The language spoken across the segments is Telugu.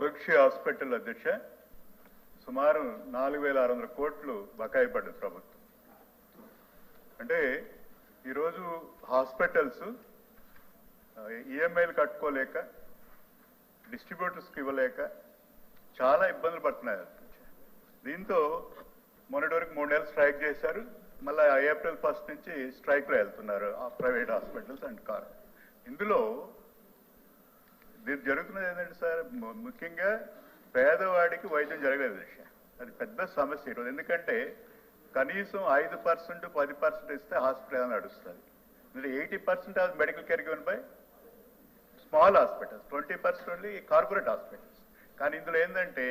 అరుక్షి హాస్పిటల్ అధ్యక్ష సుమారు నాలుగు వేల ఆరు వందల కోట్లు బకాయి పడ్డది ప్రభుత్వం. అంటే ఈరోజు హాస్పిటల్స్ ఈఎంఐలు కట్టుకోలేక డిస్ట్రిబ్యూటర్స్కి ఇవ్వలేక చాలా ఇబ్బందులు పడుతున్నాయి. దీంతో మొన్నటి వరకు మూడు నెలలు స్ట్రైక్ చేశారు. మళ్ళీ ఏప్రిల్ ఫస్ట్ నుంచి స్ట్రైక్లో వెళ్తున్నారు ఆ ప్రైవేట్ హాస్పిటల్స్ అండ్ కార్. ఇందులో దీని జరుగుతున్నది ఏంటంటే సార్ ముఖ్యంగా పేదవాడికి వైద్యం జరగలేదు విషయం అది పెద్ద సమస్య ఈరోజు. ఎందుకంటే కనీసం ఐదు పర్సెంట్ పది పర్సెంట్ ఇస్తే హాస్పిటల్ నడుస్తుంది. అంటే eighty percent of medical care given by small hospitals twenty percent only corporate hospitals. కానీ ఇందులో ఏంటంటే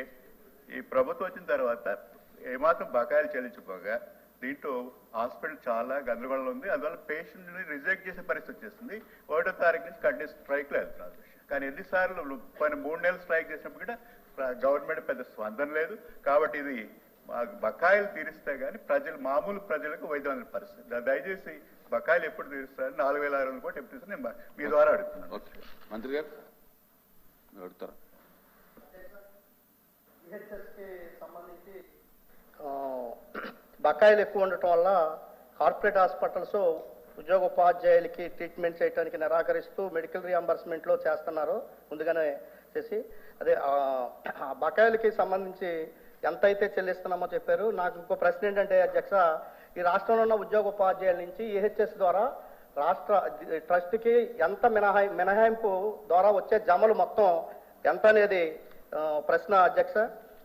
ఈ ప్రభుత్వం వచ్చిన తర్వాత ఏమాత్రం బకాయిలు చెల్లించుకోగా దీంట్లో హాస్పిటల్ చాలా గందరగోళం ఉంది. అందువల్ల పేషెంట్ని రిజెక్ట్ చేసే పరిస్థితి వచ్చేస్తుంది. ఒకటో తారీఖు నుంచి కంటిన్యూస్ స్ట్రైక్లో వెళ్తున్నారు. కానీ ఎన్నిసార్లు పైన మూడు నెలలు స్ట్రైక్ చేసినప్పుడు కూడా గవర్నమెంట్ పెద్ద స్పందన లేదు. కాబట్టి ఇది బకాయిలు తీరిస్తే గానీ ప్రజలు మామూలు ప్రజలకు వైద్యం పరిస్థితి. దయచేసి బకాయిలు ఎప్పుడు తీరుస్తారు నాలుగు వేల ఆరు వందల కోట్లు ఎప్పుడు తీరుస్తారు మీ ద్వారా అడుగుతున్నాను. ఓకే. మంత్రి గారు? మీరు అడుగుతారా? కి సంబంధించి ఆ, బకాయిలు ఎక్కువ ఉండటం వల్ల కార్పొరేట్ హాస్పిటల్స్ ఉద్యోగ ఉపాధ్యాయులకి ట్రీట్మెంట్ చేయడానికి నిరాకరిస్తూ మెడికల్ రియంబర్స్మెంట్లో చేస్తున్నారు. ముందుగానే చేసి అదే బకాయిలకి సంబంధించి ఎంత అయితే చెల్లిస్తున్నామో చెప్పారు. నాకు ఇంకో ప్రశ్న ఏంటంటే అధ్యక్ష ఈ రాష్ట్రంలో ఉన్న ఉద్యోగ ఉపాధ్యాయుల నుంచి ఈహెచ్ఎస్ ద్వారా రాష్ట్ర ట్రస్ట్కి ఎంత మినహాయి మినహాయింపు ద్వారా వచ్చే జమలు మొత్తం ఎంత అనేది ప్రశ్న అధ్యక్ష.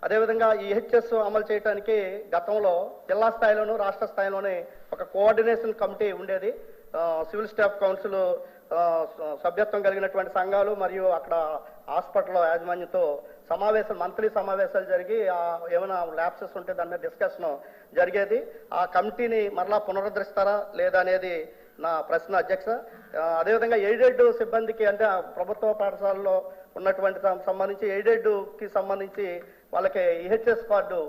అదేవిధంగా ఈహెచ్ఎస్ అమలు చేయడానికి గతంలో జిల్లా స్థాయిలోను రాష్ట్ర స్థాయిలోనే ఒక కోఆర్డినేషన్ కమిటీ ఉండేది. సివిల్ స్టాఫ్ కౌన్సిల్ సభ్యత్వం కలిగినటువంటి సంఘాలు మరియు అక్కడ హాస్పిటల్ యాజమాన్యంతో సమావేశం మంత్లీ సమావేశాలు జరిగి ఏమైనా ల్యాప్సెస్ ఉంటే దాని మీద డిస్కషన్ జరిగేది. ఆ కమిటీని మరలా పునరుద్ధరిస్తారా లేదా అనేది నా ప్రశ్న అధ్యక్ష. అదేవిధంగా ఎయిడెడ్ సిబ్బందికి అంటే ప్రభుత్వ పాఠశాలలో ఉన్నటువంటి సంబంధించి ఎయిడెడ్కి సంబంధించి వాళ్ళకి ఈహెచ్ఎస్ కార్డు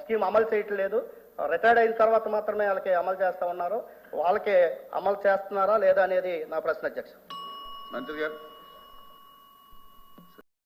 స్కీమ్ అమలు చేయట్లేదు. రిటైర్డ్ అయిన తర్వాత మాత్రమే వాళ్ళకి అమలు చేస్తా ఉన్నారు. వాళ్ళకి అమలు చేస్తున్నారా లేదా అనేది నా ప్రశ్న అధ్యక్ష. మంత్రి గారు.